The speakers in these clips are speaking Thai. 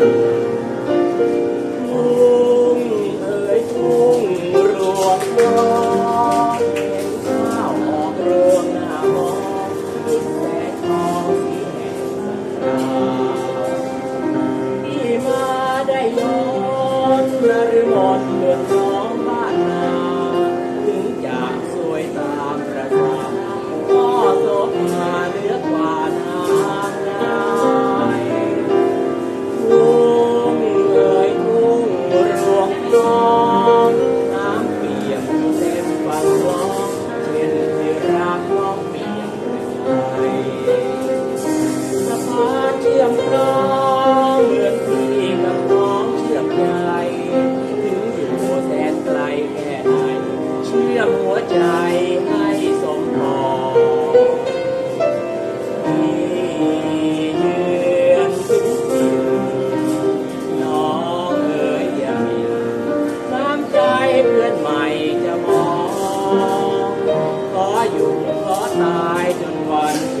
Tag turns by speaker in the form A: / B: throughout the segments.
A: Let him on, let him on. side and one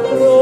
A: Oh.